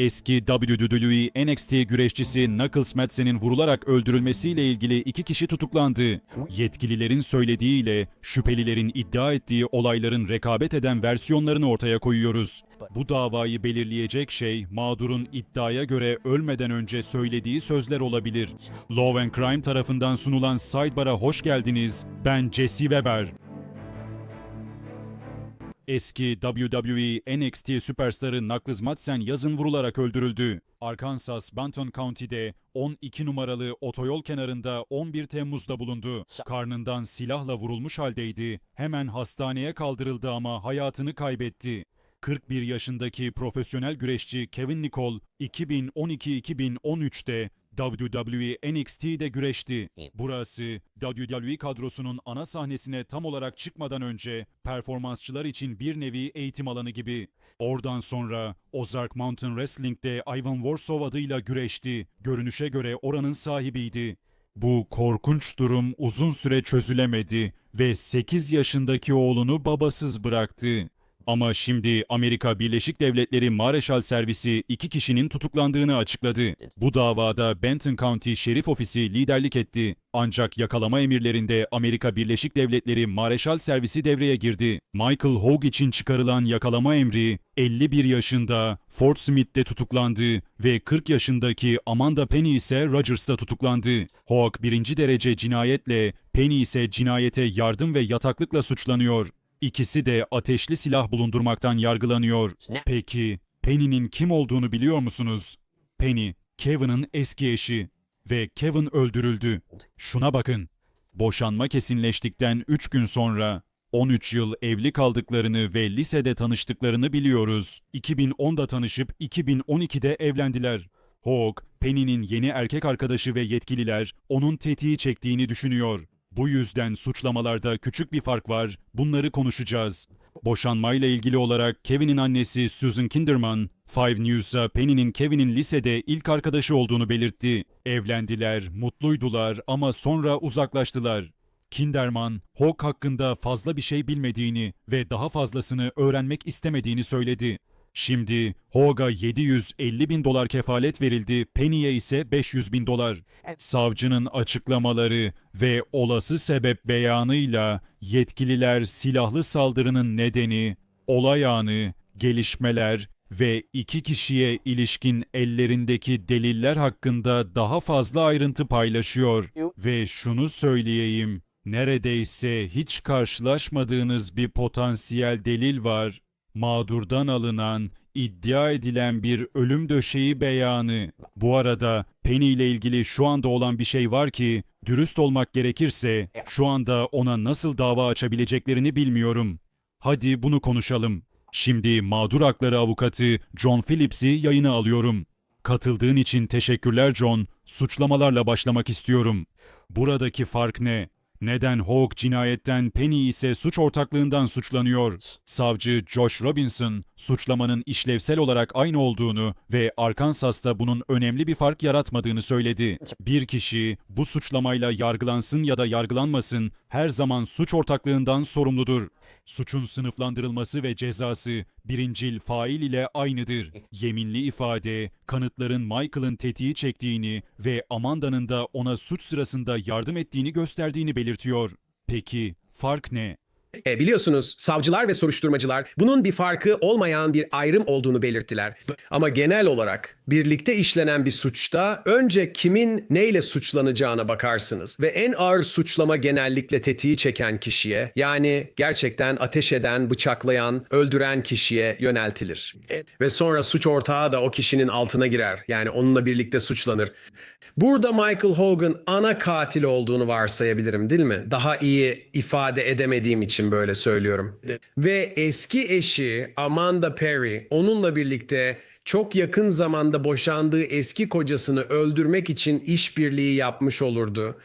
Eski WWE NXT güreşçisi Knuckles Madsen'in vurularak öldürülmesiyle ilgili iki kişi tutuklandı. Yetkililerin söylediğiyle şüphelilerin iddia ettiği olayların rekabet eden versiyonlarını ortaya koyuyoruz. Bu davayı belirleyecek şey mağdurun iddiaya göre ölmeden önce söylediği sözler olabilir. Law and Crime tarafından sunulan Sidebar'a hoş geldiniz. Ben Jesse Weber. Eski WWE NXT süperstarı Knuckles Madsen yazın vurularak öldürüldü. Arkansas Benton County'de 12 numaralı otoyol kenarında 11 Temmuz'da bulundu. Karnından silahla vurulmuş haldeydi. Hemen hastaneye kaldırıldı ama hayatını kaybetti. 41 yaşındaki profesyonel güreşçi Kevin Nicole 2012-2013'te WWE NXT'de güreşti. Burası WWE kadrosunun ana sahnesine tam olarak çıkmadan önce performansçılar için bir nevi eğitim alanı gibi. Oradan sonra Ozark Mountain Wrestling'de Ivan Warsaw adıyla güreşti. Görünüşe göre oranın sahibiydi. Bu korkunç durum uzun süre çözülemedi ve 8 yaşındaki oğlunu babasız bıraktı. Ama şimdi Amerika Birleşik Devletleri Mareşal Servisi iki kişinin tutuklandığını açıkladı. Bu davada Benton County Şerif Ofisi liderlik etti. Ancak yakalama emirlerinde Amerika Birleşik Devletleri Mareşal Servisi devreye girdi. Michael Hogue için çıkarılan yakalama emri 51 yaşında Fort Smith'te tutuklandı ve 40 yaşındaki Amanda Penny ise Rogers'ta tutuklandı. Hogue birinci derece cinayetle, Penny ise cinayete yardım ve yataklıkla suçlanıyor. İkisi de ateşli silah bulundurmaktan yargılanıyor. Peki Penny'nin kim olduğunu biliyor musunuz? Penny, Kevin'ın eski eşi ve Kevin öldürüldü. Şuna bakın. Boşanma kesinleştikten 3 gün sonra 13 yıl evli kaldıklarını ve lisede tanıştıklarını biliyoruz. 2010'da tanışıp 2012'de evlendiler. Hawk, Penny'nin yeni erkek arkadaşı ve yetkililer onun tetiği çektiğini düşünüyor. Bu yüzden suçlamalarda küçük bir fark var. Bunları konuşacağız. Boşanmayla ilgili olarak Kevin'in annesi Susan Kinderman, Five News'a Penny'nin Kevin'in lisede ilk arkadaşı olduğunu belirtti. Evlendiler, mutluydular ama sonra uzaklaştılar. Kinderman, Hawk hakkında fazla bir şey bilmediğini ve daha fazlasını öğrenmek istemediğini söyledi. Şimdi Hoag'a 750 bin dolar kefalet verildi, Penny'e ise 500 bin dolar. Savcının açıklamaları ve olası sebep beyanıyla yetkililer silahlı saldırının nedeni, olay anı, gelişmeler ve iki kişiye ilişkin ellerindeki deliller hakkında daha fazla ayrıntı paylaşıyor. Ve şunu söyleyeyim, neredeyse hiç karşılaşmadığınız bir potansiyel delil var. Mağdurdan alınan, iddia edilen bir ölüm döşeği beyanı. Bu arada Penny ile ilgili şu anda olan bir şey var ki, dürüst olmak gerekirse şu anda ona nasıl dava açabileceklerini bilmiyorum. Hadi bunu konuşalım. Şimdi mağdur hakları avukatı John Phillips'i yayına alıyorum. Katıldığın için teşekkürler John. Suçlamalarla başlamak istiyorum. Buradaki fark ne? Neden Hawk cinayetten Penny ise suç ortaklığından suçlanıyor? Savcı Josh Robinson, suçlamanın işlevsel olarak aynı olduğunu ve Arkansas'ta bunun önemli bir fark yaratmadığını söyledi. Bir kişi bu suçlamayla yargılansın ya da yargılanmasın her zaman suç ortaklığından sorumludur. Suçun sınıflandırılması ve cezası birincil fail ile aynıdır. Yeminli ifade, kanıtların Michael'ın tetiği çektiğini ve Amanda'nın da ona suç sırasında yardım ettiğini gösterdiğini belirtiyor. Peki fark ne? E, biliyorsunuz savcılar ve soruşturmacılar bunun bir farkı olmayan bir ayrım olduğunu belirttiler. Ama genel olarak birlikte işlenen bir suçta önce kimin neyle suçlanacağına bakarsınız. Ve en ağır suçlama genellikle tetiği çeken kişiye yani gerçekten ateş eden, bıçaklayan, öldüren kişiye yöneltilir. E, Ve sonra suç ortağı da o kişinin altına girer. Yani onunla birlikte suçlanır. Burada Michael Hogan ana katil olduğunu varsayabilirim değil mi? Daha iyi ifade edemediğim için böyle söylüyorum. Ve eski eşi Amanda Perry onunla birlikte çok yakın zamanda boşandığı eski kocasını öldürmek için işbirliği yapmış olurdu.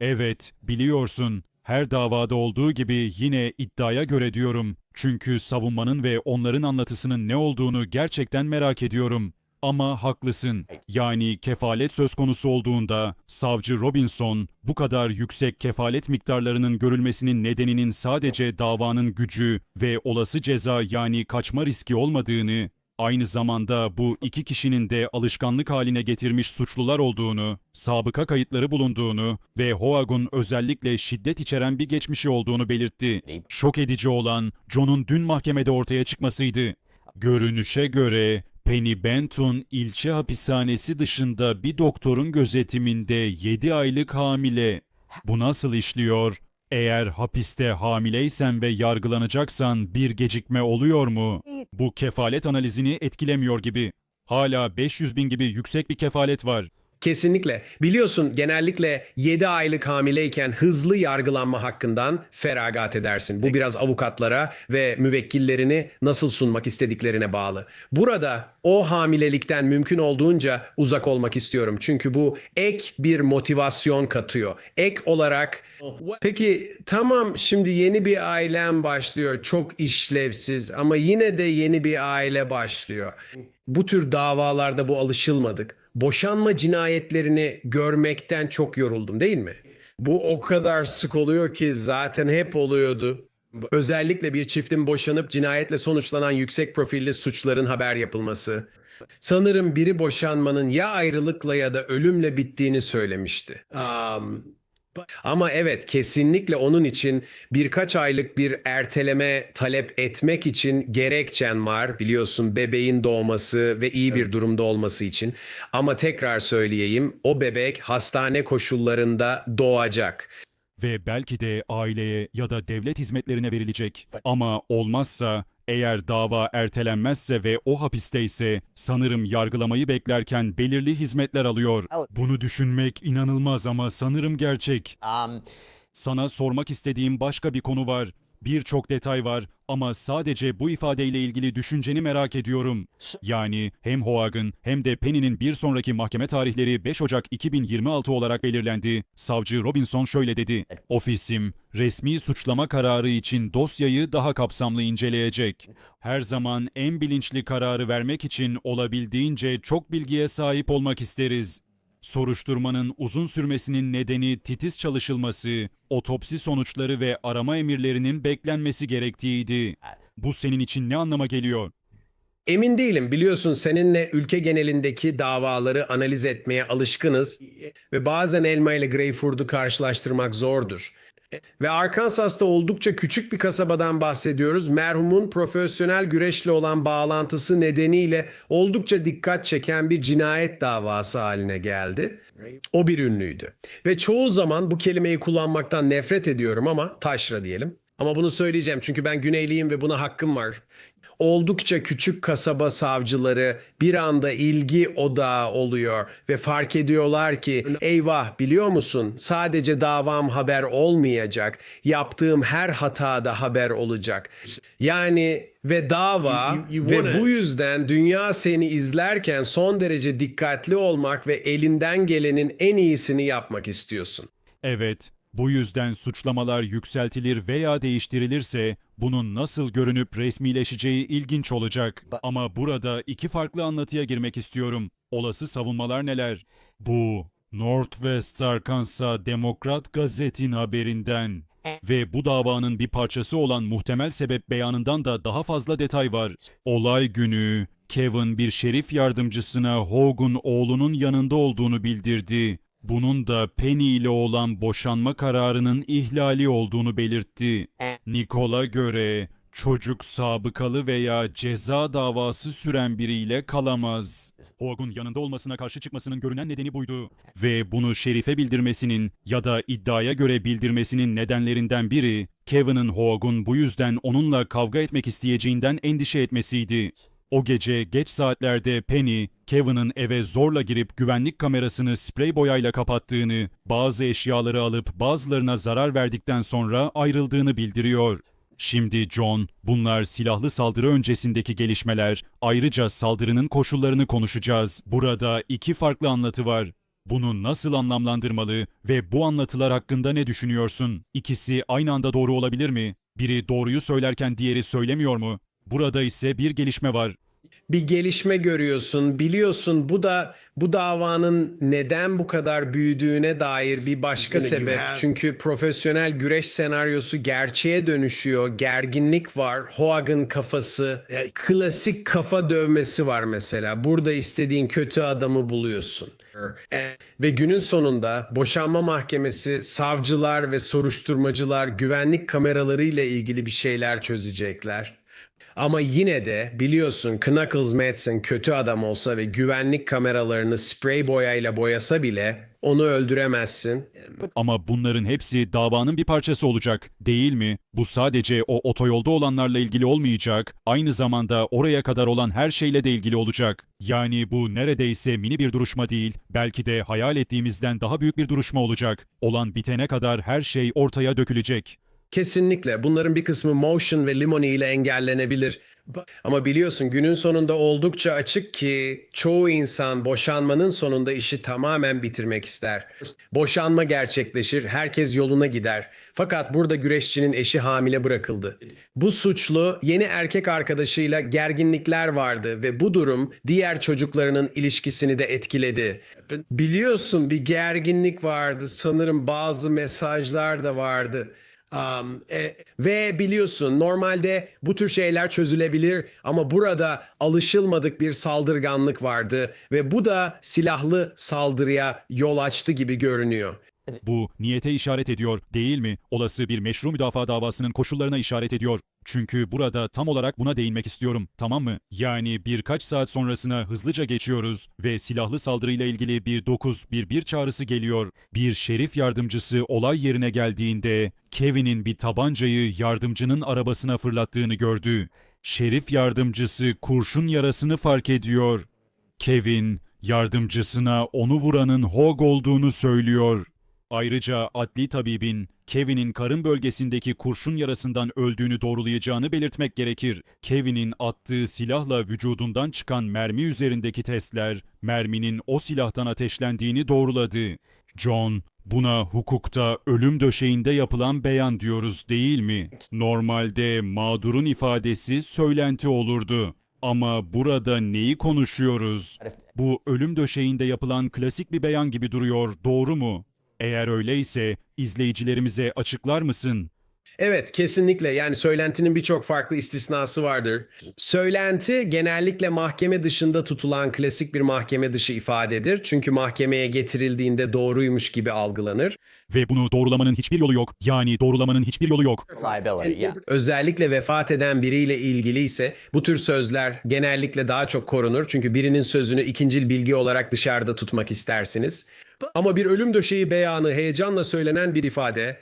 Evet, biliyorsun. Her davada olduğu gibi yine iddiaya göre diyorum. Çünkü savunmanın ve onların anlatısının ne olduğunu gerçekten merak ediyorum. Ama haklısın. Yani kefalet söz konusu olduğunda savcı Robinson bu kadar yüksek kefalet miktarlarının görülmesinin nedeninin sadece davanın gücü ve olası ceza yani kaçma riski olmadığını Aynı zamanda bu iki kişinin de alışkanlık haline getirmiş suçlular olduğunu, sabıka kayıtları bulunduğunu ve Hoag'un özellikle şiddet içeren bir geçmişi olduğunu belirtti. Şok edici olan John'un dün mahkemede ortaya çıkmasıydı. Görünüşe göre Penny Benton ilçe hapishanesi dışında bir doktorun gözetiminde 7 aylık hamile. Bu nasıl işliyor? Eğer hapiste hamileysen ve yargılanacaksan bir gecikme oluyor mu? Bu kefalet analizini etkilemiyor gibi. Hala 500 bin gibi yüksek bir kefalet var. Kesinlikle. Biliyorsun genellikle 7 aylık hamileyken hızlı yargılanma hakkından feragat edersin. Bu biraz avukatlara ve müvekkillerini nasıl sunmak istediklerine bağlı. Burada o hamilelikten mümkün olduğunca uzak olmak istiyorum. Çünkü bu ek bir motivasyon katıyor. Ek olarak Peki tamam şimdi yeni bir ailem başlıyor. Çok işlevsiz ama yine de yeni bir aile başlıyor. Bu tür davalarda bu alışılmadık. Boşanma cinayetlerini görmekten çok yoruldum değil mi? Bu o kadar sık oluyor ki zaten hep oluyordu. Özellikle bir çiftin boşanıp cinayetle sonuçlanan yüksek profilli suçların haber yapılması. Sanırım biri boşanmanın ya ayrılıkla ya da ölümle bittiğini söylemişti. Um, ama evet kesinlikle onun için birkaç aylık bir erteleme talep etmek için gerekçen var biliyorsun bebeğin doğması ve iyi bir durumda olması için. Ama tekrar söyleyeyim o bebek hastane koşullarında doğacak. ve belki de aileye ya da devlet hizmetlerine verilecek. Ama olmazsa eğer dava ertelenmezse ve o hapisteyse sanırım yargılamayı beklerken belirli hizmetler alıyor. Bunu düşünmek inanılmaz ama sanırım gerçek. Sana sormak istediğim başka bir konu var. Birçok detay var ama sadece bu ifadeyle ilgili düşünceni merak ediyorum. Yani hem Hoag'ın hem de Penny'nin bir sonraki mahkeme tarihleri 5 Ocak 2026 olarak belirlendi. Savcı Robinson şöyle dedi. Ofisim, resmi suçlama kararı için dosyayı daha kapsamlı inceleyecek. Her zaman en bilinçli kararı vermek için olabildiğince çok bilgiye sahip olmak isteriz. Soruşturmanın uzun sürmesinin nedeni titiz çalışılması, otopsi sonuçları ve arama emirlerinin beklenmesi gerektiğiydi. Bu senin için ne anlama geliyor? Emin değilim. Biliyorsun seninle ülke genelindeki davaları analiz etmeye alışkınız ve bazen elma ile greyfurt'u karşılaştırmak zordur. Ve Arkansas'ta oldukça küçük bir kasabadan bahsediyoruz. Merhumun profesyonel güreşle olan bağlantısı nedeniyle oldukça dikkat çeken bir cinayet davası haline geldi. O bir ünlüydü. Ve çoğu zaman bu kelimeyi kullanmaktan nefret ediyorum ama taşra diyelim. Ama bunu söyleyeceğim çünkü ben Güneyliyim ve buna hakkım var oldukça küçük kasaba savcıları bir anda ilgi odağı oluyor ve fark ediyorlar ki eyvah biliyor musun sadece davam haber olmayacak yaptığım her hatada haber olacak. Yani ve dava You- you- you ve bu yüzden dünya seni izlerken son derece dikkatli olmak ve elinden gelenin en iyisini yapmak istiyorsun. Evet, bu yüzden suçlamalar yükseltilir veya değiştirilirse bunun nasıl görünüp resmileşeceği ilginç olacak. Ama burada iki farklı anlatıya girmek istiyorum. Olası savunmalar neler? Bu Northwest Arkansas Demokrat Gazet'in haberinden ve bu davanın bir parçası olan muhtemel sebep beyanından da daha fazla detay var. Olay günü Kevin bir şerif yardımcısına Hogan oğlunun yanında olduğunu bildirdi. Bunun da Penny ile olan boşanma kararının ihlali olduğunu belirtti. Nicole'a göre çocuk sabıkalı veya ceza davası süren biriyle kalamaz. Hogan yanında olmasına karşı çıkmasının görünen nedeni buydu. Ve bunu şerife bildirmesinin ya da iddiaya göre bildirmesinin nedenlerinden biri, Kevin'in Hogan bu yüzden onunla kavga etmek isteyeceğinden endişe etmesiydi. O gece geç saatlerde Penny, Kevin'in eve zorla girip güvenlik kamerasını sprey boyayla kapattığını, bazı eşyaları alıp bazılarına zarar verdikten sonra ayrıldığını bildiriyor. Şimdi John, bunlar silahlı saldırı öncesindeki gelişmeler, ayrıca saldırının koşullarını konuşacağız. Burada iki farklı anlatı var. Bunu nasıl anlamlandırmalı ve bu anlatılar hakkında ne düşünüyorsun? İkisi aynı anda doğru olabilir mi? Biri doğruyu söylerken diğeri söylemiyor mu? Burada ise bir gelişme var. bir gelişme görüyorsun. Biliyorsun bu da bu davanın neden bu kadar büyüdüğüne dair bir başka sebep. Çünkü profesyonel güreş senaryosu gerçeğe dönüşüyor. Gerginlik var. Hoag'ın kafası. e, Klasik kafa dövmesi var mesela. Burada istediğin kötü adamı buluyorsun. E, Ve günün sonunda boşanma mahkemesi, savcılar ve soruşturmacılar güvenlik kameralarıyla ilgili bir şeyler çözecekler. Ama yine de biliyorsun Knuckles Madsen kötü adam olsa ve güvenlik kameralarını sprey boyayla boyasa bile onu öldüremezsin. Ama bunların hepsi davanın bir parçası olacak, değil mi? Bu sadece o otoyolda olanlarla ilgili olmayacak, aynı zamanda oraya kadar olan her şeyle de ilgili olacak. Yani bu neredeyse mini bir duruşma değil, belki de hayal ettiğimizden daha büyük bir duruşma olacak. Olan bitene kadar her şey ortaya dökülecek. Kesinlikle bunların bir kısmı motion ve limoni ile engellenebilir. Ama biliyorsun günün sonunda oldukça açık ki çoğu insan boşanmanın sonunda işi tamamen bitirmek ister. Boşanma gerçekleşir, herkes yoluna gider. Fakat burada güreşçinin eşi hamile bırakıldı. Bu suçlu yeni erkek arkadaşıyla gerginlikler vardı ve bu durum diğer çocuklarının ilişkisini de etkiledi. Biliyorsun bir gerginlik vardı. Sanırım bazı mesajlar da vardı. Um, e, ve biliyorsun normalde bu tür şeyler çözülebilir ama burada alışılmadık bir saldırganlık vardı ve bu da silahlı saldırıya yol açtı gibi görünüyor. Bu niyete işaret ediyor, değil mi? Olası bir meşru müdafaa davasının koşullarına işaret ediyor. Çünkü burada tam olarak buna değinmek istiyorum, tamam mı? Yani birkaç saat sonrasına hızlıca geçiyoruz ve silahlı saldırıyla ilgili bir 911 çağrısı geliyor. Bir şerif yardımcısı olay yerine geldiğinde Kevin'in bir tabancayı yardımcının arabasına fırlattığını gördü. Şerif yardımcısı kurşun yarasını fark ediyor. Kevin, yardımcısına onu vuranın Hog olduğunu söylüyor. Ayrıca adli tabibin Kevin'in karın bölgesindeki kurşun yarasından öldüğünü doğrulayacağını belirtmek gerekir. Kevin'in attığı silahla vücudundan çıkan mermi üzerindeki testler, merminin o silahtan ateşlendiğini doğruladı. John, buna hukukta ölüm döşeğinde yapılan beyan diyoruz değil mi? Normalde mağdurun ifadesi söylenti olurdu. Ama burada neyi konuşuyoruz? Bu ölüm döşeğinde yapılan klasik bir beyan gibi duruyor, doğru mu? Eğer öyleyse izleyicilerimize açıklar mısın? Evet kesinlikle yani söylentinin birçok farklı istisnası vardır. Söylenti genellikle mahkeme dışında tutulan klasik bir mahkeme dışı ifadedir. Çünkü mahkemeye getirildiğinde doğruymuş gibi algılanır. Ve bunu doğrulamanın hiçbir yolu yok. Yani doğrulamanın hiçbir yolu yok. liability. Yeah. Özellikle vefat eden biriyle ilgili ise bu tür sözler genellikle daha çok korunur. Çünkü birinin sözünü ikincil bilgi olarak dışarıda tutmak istersiniz. Ama bir ölüm döşeği beyanı heyecanla söylenen bir ifade.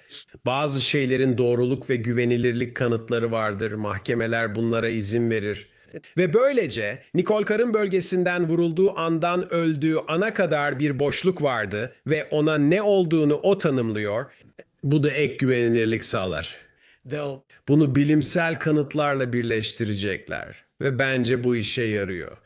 Bazı şeylerin doğruluk ve güvenilirlik kanıtları vardır. Mahkemeler bunlara izin verir. Ve böylece Nicole Karın bölgesinden vurulduğu andan öldüğü ana kadar bir boşluk vardı ve ona ne olduğunu o tanımlıyor. Bu da ek güvenilirlik sağlar. Bunu bilimsel kanıtlarla birleştirecekler ve bence bu işe yarıyor.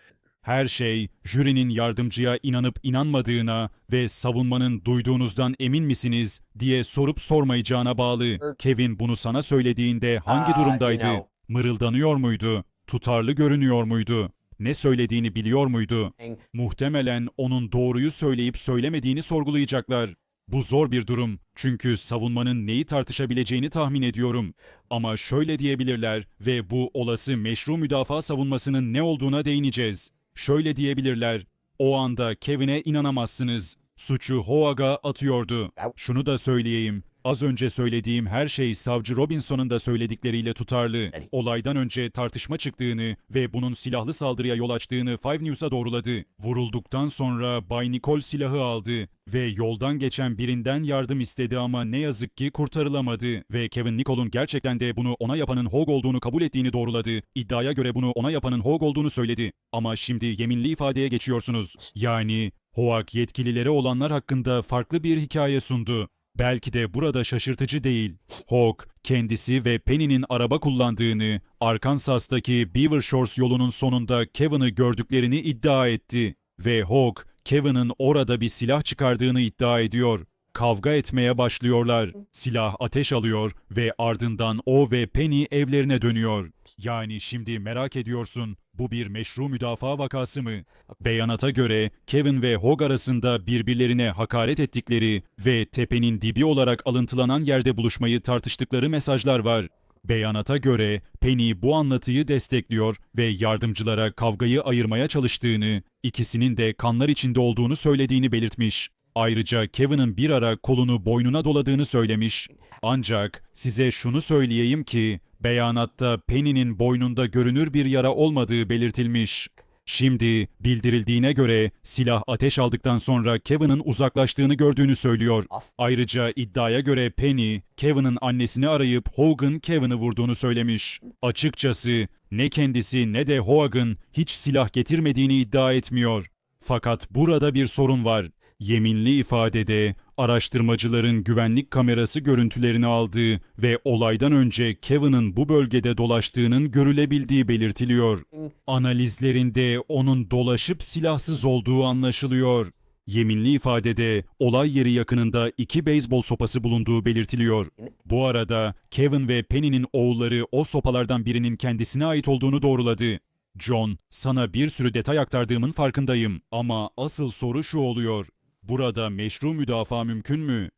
Her şey jürinin yardımcıya inanıp inanmadığına ve savunmanın duyduğunuzdan emin misiniz diye sorup sormayacağına bağlı. Kevin bunu sana söylediğinde hangi Ah, durumdaydı? Mırıldanıyor muydu? Tutarlı görünüyor muydu? Ne söylediğini biliyor muydu? Muhtemelen onun doğruyu söyleyip söylemediğini sorgulayacaklar. Bu zor bir durum. Çünkü savunmanın neyi tartışabileceğini tahmin ediyorum. Ama şöyle diyebilirler ve bu olası meşru müdafaa savunmasının ne olduğuna değineceğiz. Şöyle diyebilirler. O anda Kevin'e inanamazsınız. Suçu Hoag'a atıyordu. Şunu da söyleyeyim. Az önce söylediğim her şey savcı Robinson'un da söyledikleriyle tutarlı. Olaydan önce tartışma çıktığını ve bunun silahlı saldırıya yol açtığını Five News'a doğruladı. Vurulduktan sonra Bay Nicole silahı aldı ve yoldan geçen birinden yardım istedi ama ne yazık ki kurtarılamadı. Ve Kevin Nicole'un gerçekten de bunu ona yapanın Hog olduğunu kabul ettiğini doğruladı. İddiaya göre bunu ona yapanın Hog olduğunu söyledi. Ama şimdi yeminli ifadeye geçiyorsunuz. Yani Hoag yetkililere olanlar hakkında farklı bir hikaye sundu. Belki de burada şaşırtıcı değil. Hawk, kendisi ve Penny'nin araba kullandığını, Arkansas'taki Beaver Shores yolunun sonunda Kevin'ı gördüklerini iddia etti. Ve Hawk, Kevin'ın orada bir silah çıkardığını iddia ediyor. Kavga etmeye başlıyorlar. Silah ateş alıyor ve ardından o ve Penny evlerine dönüyor. Yani şimdi merak ediyorsun bu bir meşru müdafaa vakası mı? Beyanata göre Kevin ve Hog arasında birbirlerine hakaret ettikleri ve tepenin dibi olarak alıntılanan yerde buluşmayı tartıştıkları mesajlar var. Beyanata göre Penny bu anlatıyı destekliyor ve yardımcılara kavgayı ayırmaya çalıştığını, ikisinin de kanlar içinde olduğunu söylediğini belirtmiş. Ayrıca Kevin'in bir ara kolunu boynuna doladığını söylemiş. Ancak size şunu söyleyeyim ki beyanatta Penny'nin boynunda görünür bir yara olmadığı belirtilmiş. Şimdi bildirildiğine göre silah ateş aldıktan sonra Kevin'in uzaklaştığını gördüğünü söylüyor. Ayrıca iddiaya göre Penny, Kevin'in annesini arayıp Hogan Kevin'i vurduğunu söylemiş. Açıkçası ne kendisi ne de Hogan hiç silah getirmediğini iddia etmiyor. Fakat burada bir sorun var. Yeminli ifadede araştırmacıların güvenlik kamerası görüntülerini aldığı ve olaydan önce Kevin'in bu bölgede dolaştığının görülebildiği belirtiliyor. Analizlerinde onun dolaşıp silahsız olduğu anlaşılıyor. Yeminli ifadede olay yeri yakınında iki beyzbol sopası bulunduğu belirtiliyor. Bu arada Kevin ve Penny'nin oğulları o sopalardan birinin kendisine ait olduğunu doğruladı. John, sana bir sürü detay aktardığımın farkındayım ama asıl soru şu oluyor. Burada meşru müdafaa mümkün mü?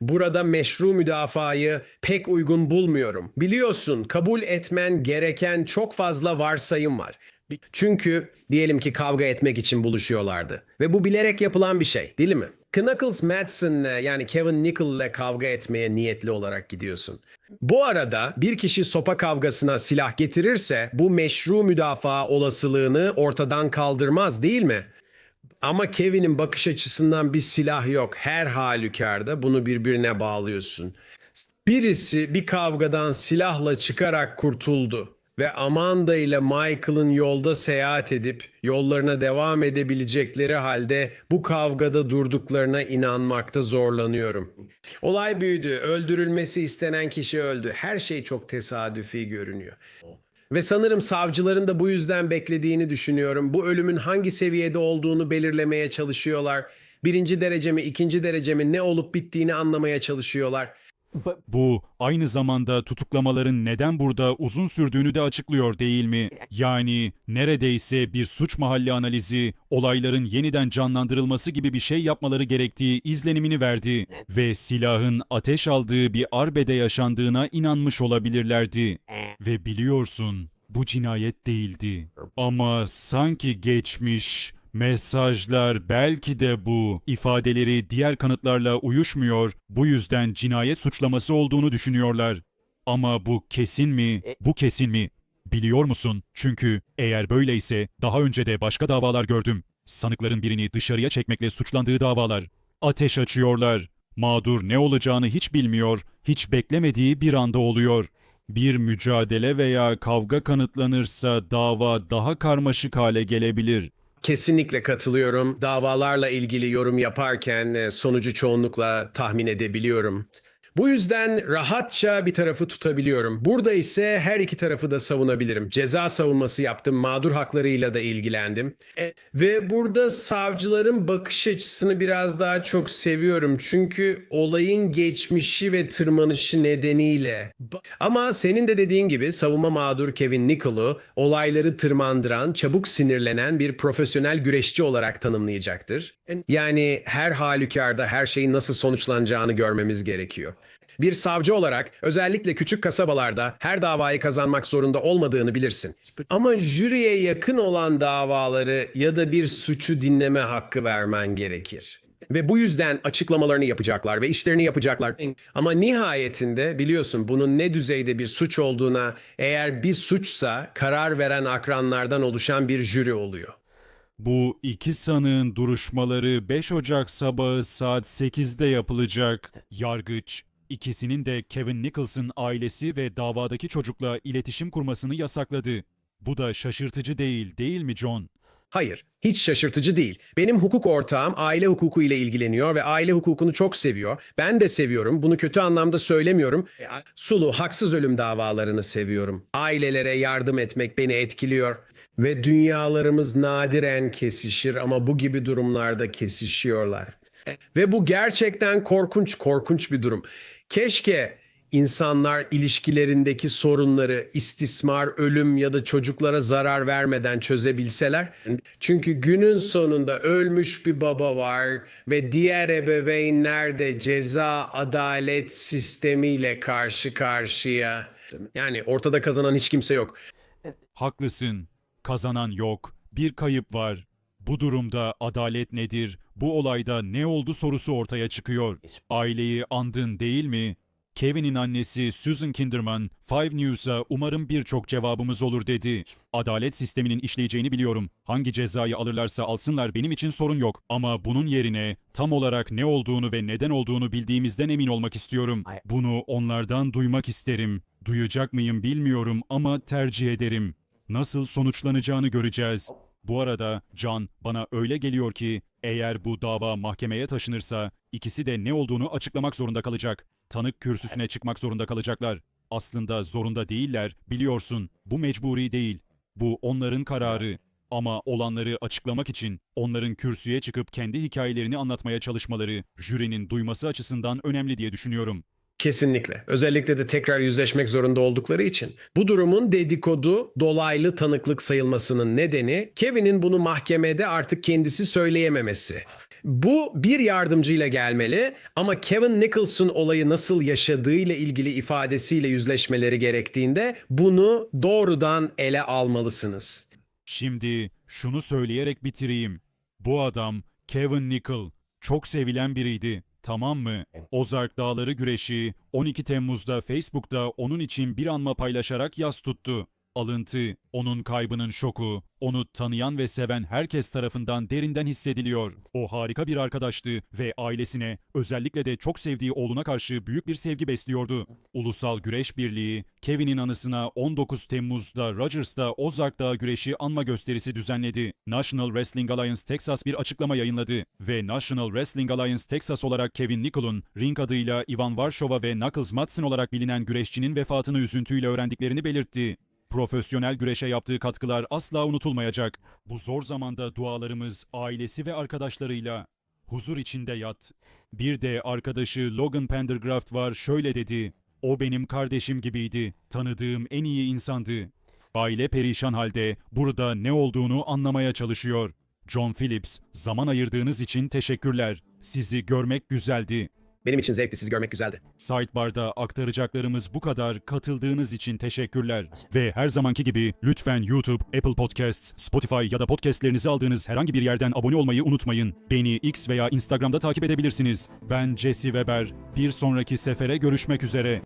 Burada meşru müdafayı pek uygun bulmuyorum. Biliyorsun kabul etmen gereken çok fazla varsayım var. Çünkü diyelim ki kavga etmek için buluşuyorlardı. Ve bu bilerek yapılan bir şey değil mi? Knuckles Madsen'le yani Kevin Nickel'le kavga etmeye niyetli olarak gidiyorsun. Bu arada bir kişi sopa kavgasına silah getirirse bu meşru müdafaa olasılığını ortadan kaldırmaz değil mi? Ama Kevin'in bakış açısından bir silah yok. Her halükarda bunu birbirine bağlıyorsun. Birisi bir kavgadan silahla çıkarak kurtuldu ve Amanda ile Michael'ın yolda seyahat edip yollarına devam edebilecekleri halde bu kavgada durduklarına inanmakta zorlanıyorum. Olay büyüdü. Öldürülmesi istenen kişi öldü. Her şey çok tesadüfi görünüyor. Ve sanırım savcıların da bu yüzden beklediğini düşünüyorum. Bu ölümün hangi seviyede olduğunu belirlemeye çalışıyorlar. Birinci derece mi, ikinci derece mi ne olup bittiğini anlamaya çalışıyorlar. Bu aynı zamanda tutuklamaların neden burada uzun sürdüğünü de açıklıyor değil mi? Yani neredeyse bir suç mahalli analizi, olayların yeniden canlandırılması gibi bir şey yapmaları gerektiği izlenimini verdi ve silahın ateş aldığı bir arbede yaşandığına inanmış olabilirlerdi. Ve biliyorsun bu cinayet değildi. Ama sanki geçmiş Mesajlar belki de bu ifadeleri diğer kanıtlarla uyuşmuyor. Bu yüzden cinayet suçlaması olduğunu düşünüyorlar. Ama bu kesin mi? Bu kesin mi? Biliyor musun? Çünkü eğer böyleyse daha önce de başka davalar gördüm. Sanıkların birini dışarıya çekmekle suçlandığı davalar. Ateş açıyorlar. Mağdur ne olacağını hiç bilmiyor, hiç beklemediği bir anda oluyor. Bir mücadele veya kavga kanıtlanırsa dava daha karmaşık hale gelebilir. Kesinlikle katılıyorum. Davalarla ilgili yorum yaparken e, sonucu çoğunlukla tahmin edebiliyorum. Bu yüzden rahatça bir tarafı tutabiliyorum. Burada ise her iki tarafı da savunabilirim. Ceza savunması yaptım, mağdur haklarıyla da ilgilendim. E, ve burada savcıların bakış açısını biraz daha çok seviyorum. Çünkü olayın geçmişi ve tırmanışı nedeniyle. Ama senin de dediğin gibi savunma mağdur Kevin Nichol'u olayları tırmandıran, çabuk sinirlenen bir profesyonel güreşçi olarak tanımlayacaktır. Yani her halükarda her şeyin nasıl sonuçlanacağını görmemiz gerekiyor. Bir savcı olarak özellikle küçük kasabalarda her davayı kazanmak zorunda olmadığını bilirsin. Ama jüriye yakın olan davaları ya da bir suçu dinleme hakkı vermen gerekir. Ve bu yüzden açıklamalarını yapacaklar ve işlerini yapacaklar. Ama nihayetinde biliyorsun bunun ne düzeyde bir suç olduğuna eğer bir suçsa karar veren akranlardan oluşan bir jüri oluyor. Bu iki sanığın duruşmaları 5 Ocak sabahı saat 8'de yapılacak. Yargıç, ikisinin de Kevin Nicholson ailesi ve davadaki çocukla iletişim kurmasını yasakladı. Bu da şaşırtıcı değil, değil mi John? Hayır, hiç şaşırtıcı değil. Benim hukuk ortağım aile hukuku ile ilgileniyor ve aile hukukunu çok seviyor. Ben de seviyorum. Bunu kötü anlamda söylemiyorum. Sulu haksız ölüm davalarını seviyorum. Ailelere yardım etmek beni etkiliyor. Ve dünyalarımız nadiren kesişir ama bu gibi durumlarda kesişiyorlar. Ve bu gerçekten korkunç, korkunç bir durum. Keşke insanlar ilişkilerindeki sorunları istismar, ölüm ya da çocuklara zarar vermeden çözebilseler. Çünkü günün sonunda ölmüş bir baba var ve diğer ebeveynler de ceza adalet sistemiyle karşı karşıya. Yani ortada kazanan hiç kimse yok. Haklısın. Kazanan yok. Bir kayıp var. Bu durumda adalet nedir? Bu olayda ne oldu sorusu ortaya çıkıyor. Aileyi andın değil mi? Kevin'in annesi Susan Kinderman, Five News'a umarım birçok cevabımız olur dedi. Adalet sisteminin işleyeceğini biliyorum. Hangi cezayı alırlarsa alsınlar benim için sorun yok. Ama bunun yerine tam olarak ne olduğunu ve neden olduğunu bildiğimizden emin olmak istiyorum. Bunu onlardan duymak isterim. Duyacak mıyım bilmiyorum ama tercih ederim. Nasıl sonuçlanacağını göreceğiz. Bu arada Can bana öyle geliyor ki eğer bu dava mahkemeye taşınırsa ikisi de ne olduğunu açıklamak zorunda kalacak. Tanık kürsüsüne çıkmak zorunda kalacaklar. Aslında zorunda değiller, biliyorsun. Bu mecburi değil. Bu onların kararı. Ama olanları açıklamak için onların kürsüye çıkıp kendi hikayelerini anlatmaya çalışmaları jürinin duyması açısından önemli diye düşünüyorum. Kesinlikle. Özellikle de tekrar yüzleşmek zorunda oldukları için. Bu durumun dedikodu, dolaylı tanıklık sayılmasının nedeni Kevin'in bunu mahkemede artık kendisi söyleyememesi. Bu bir yardımcıyla gelmeli ama Kevin Nicholson olayı nasıl yaşadığıyla ilgili ifadesiyle yüzleşmeleri gerektiğinde bunu doğrudan ele almalısınız. Şimdi şunu söyleyerek bitireyim. Bu adam Kevin Nickel çok sevilen biriydi. Tamam mı? Ozark Dağları güreşi 12 Temmuz'da Facebook'ta onun için bir anma paylaşarak yas tuttu. Alıntı, onun kaybının şoku, onu tanıyan ve seven herkes tarafından derinden hissediliyor. O harika bir arkadaştı ve ailesine, özellikle de çok sevdiği oğluna karşı büyük bir sevgi besliyordu. Ulusal Güreş Birliği, Kevin'in anısına 19 Temmuz'da Rogers'ta Ozark Dağı güreşi anma gösterisi düzenledi. National Wrestling Alliance Texas bir açıklama yayınladı ve National Wrestling Alliance Texas olarak Kevin Nickel'un ring adıyla Ivan Varshova ve Knuckles Madsen olarak bilinen güreşçinin vefatını üzüntüyle öğrendiklerini belirtti. Profesyonel güreşe yaptığı katkılar asla unutulmayacak. Bu zor zamanda dualarımız ailesi ve arkadaşlarıyla huzur içinde yat. Bir de arkadaşı Logan Pendergraft var şöyle dedi. O benim kardeşim gibiydi. Tanıdığım en iyi insandı. Aile perişan halde burada ne olduğunu anlamaya çalışıyor. John Phillips, zaman ayırdığınız için teşekkürler. Sizi görmek güzeldi. Benim için zevkli sizi görmek güzeldi. Sidebar'da aktaracaklarımız bu kadar. Katıldığınız için teşekkürler. Ve her zamanki gibi lütfen YouTube, Apple Podcasts, Spotify ya da podcastlerinizi aldığınız herhangi bir yerden abone olmayı unutmayın. Beni X veya Instagram'da takip edebilirsiniz. Ben Jesse Weber. Bir sonraki sefere görüşmek üzere.